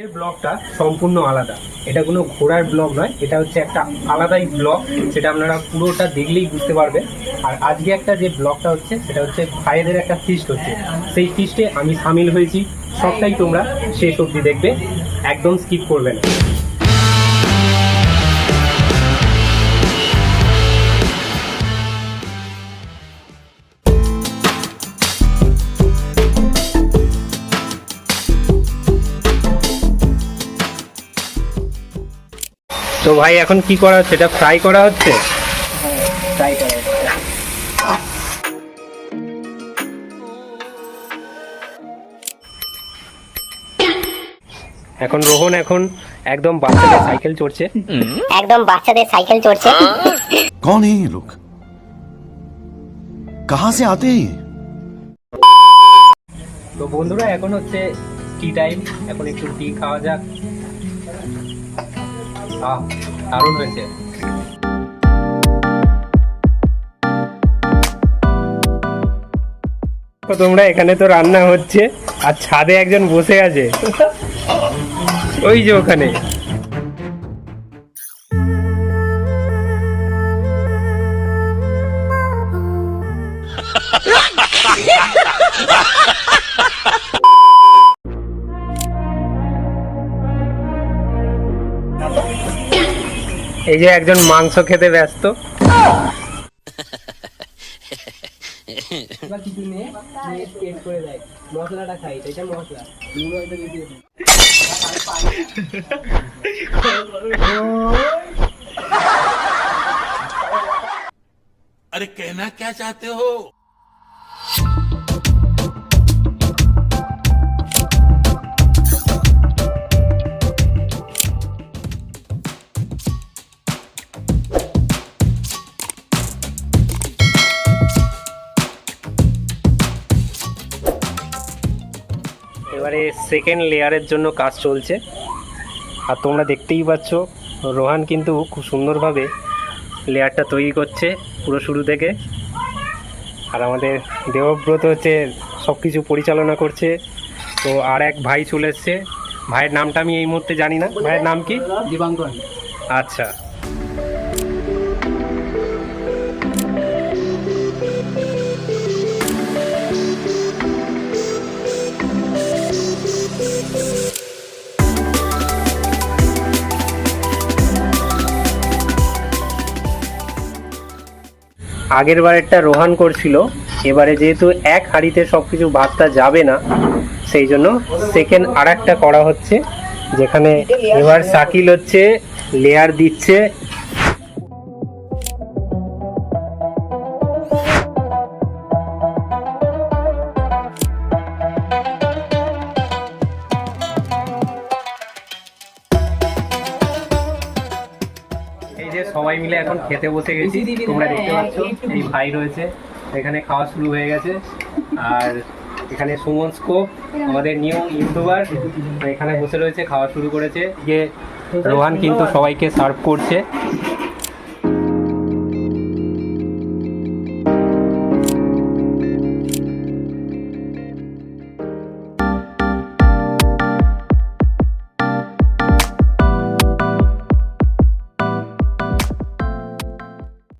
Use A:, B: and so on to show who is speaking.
A: এর ব্লগটা সম্পূর্ণ আলাদা। এটা কোনো ঘোরার ব্লগ নয়, এটা হচ্ছে একটা আলাদাই ব্লগ সেটা আপনারা পুরোটা দেখলেই বুঝতে পারবেন। আর আজকে একটা যে ব্লগটা হচ্ছে, সেটা হচ্ছে ভাইদের একটা ফিস্ট হচ্ছে। সেই ফিস্টে আমি সামিল হয়েছি, সবটাই তোমরা শেষ অবধি দেখবে, একদম স্কিপ করবে না। তো ভাই এখন কি করা হচ্ছে এটা ফ্রাই করা হচ্ছে
B: ট্রাই করা
A: এখন রোহন এখন একদম বাচ্চাদের সাইকেল চড়ছে
C: একদম বাচ্চাদের সাইকেল চড়ছে
D: कौन है ये लोग कहां से आते हैं ये
A: তো বন্ধুরা এখন হচ্ছে টি টাইম এখন একটু টি খাওয়া যাক আহ দারুণ হয়েছে। তোমরা এখানে তো রান্না হচ্ছে আর ছাদে একজন বসে আছে। ওই যে ওখানে। এই যে একজন মাংস খেতে ব্যস্ত
B: এবার কিছু নিয়ে নিয়ে পেট করে দেয় মশলাটা খাই এটা মশলা নুন হয়তো দিয়ে দিয়েছে
E: अरे कहना क्या चाहते हो
A: এবারে সেকেন্ড লেয়ারের জন্য কাজ চলছে। আর তোমরা দেখতেই পাচ্ছ রোহান কিন্তু খুব সুন্দরভাবে লেয়ারটা তৈরি করছে পুরো শুরু থেকে। আর আমাদের দেবব্রত হচ্ছে সব কিছু পরিচালনা করছে। তো আর এক ভাই চলে এসছে। ভাইয়ের নামটা আমি এই মুহূর্তে জানি না। ভাইয়ের নাম কি?
B: দিবাঙ্কন
A: আচ্ছা। আগের বারেরটা রোহান করছিল, এবারে যেহেতু এক হাঁড়িতে সব কিছু ভাতটা যাবে না, সেই জন্য সেকেন্ড আর করা হচ্ছে, যেখানে এবার সাকিল হচ্ছে লেয়ার দিচ্ছে সবাই মিলে এখন খেতে বসে গেছি। তোমরা দেখতে পাচ্ছ এই ভাই রয়েছে। এখানে খাওয়া শুরু হয়ে গেছে। আর এখানে সুমন স্কোপ আমাদের নিউ ইউটিউবার এখানে বসে রয়েছে খাওয়া শুরু করেছে। যে রোহান কিন্তু সবাইকে সার্ভ করছে।